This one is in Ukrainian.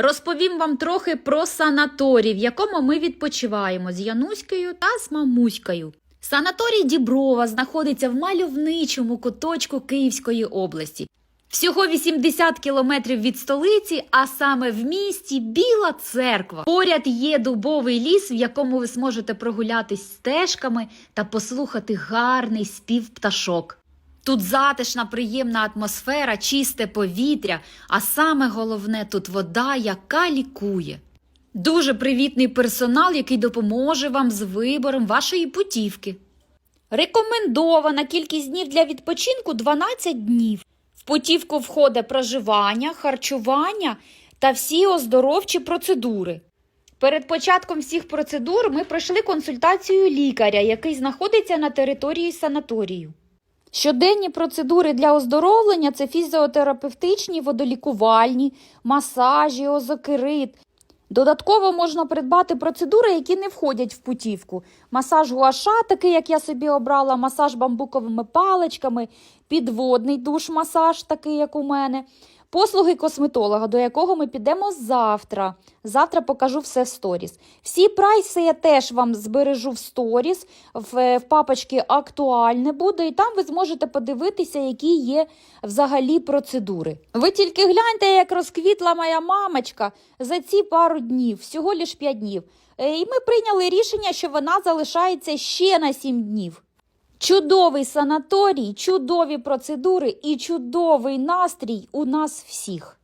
Розповім вам трохи про санаторій, в якому ми відпочиваємо з Януською та з мамуською. Санаторій Діброва знаходиться в мальовничому куточку Київської області. Всього 80 кілометрів від столиці, а саме в місті Біла Церква. Поряд є дубовий ліс, в якому ви зможете прогулятись стежками та послухати гарний спів пташок. Тут затишна, приємна атмосфера, чисте повітря, а саме головне тут вода, яка лікує. Дуже привітний персонал, який допоможе вам з вибором вашої путівки. Рекомендована кількість днів для відпочинку 12 днів. В путівку входить проживання, харчування та всі оздоровчі процедури. Перед початком всіх процедур ми пройшли консультацію лікаря, який знаходиться на території санаторію. Щоденні процедури для оздоровлення це фізіотерапевтичні, водолікувальні, масажі, озокерит. Додатково можна придбати процедури, які не входять в путівку. Масаж гуаша, такий, як я собі обрала, масаж бамбуковими паличками, підводний душ-масаж, такий, як у мене. Послуги косметолога, до якого ми підемо завтра. Завтра покажу все в сторіс. Всі прайси я теж вам збережу в сторіс, в, в папочці актуальне буде, і там ви зможете подивитися, які є взагалі процедури. Ви тільки гляньте, як розквітла моя мамочка за ці пару днів, всього лиш 5 днів. Е, І ми прийняли рішення, що вона залишається ще на 7 днів. Чудовий санаторій, чудові процедури і чудовий настрій у нас всіх.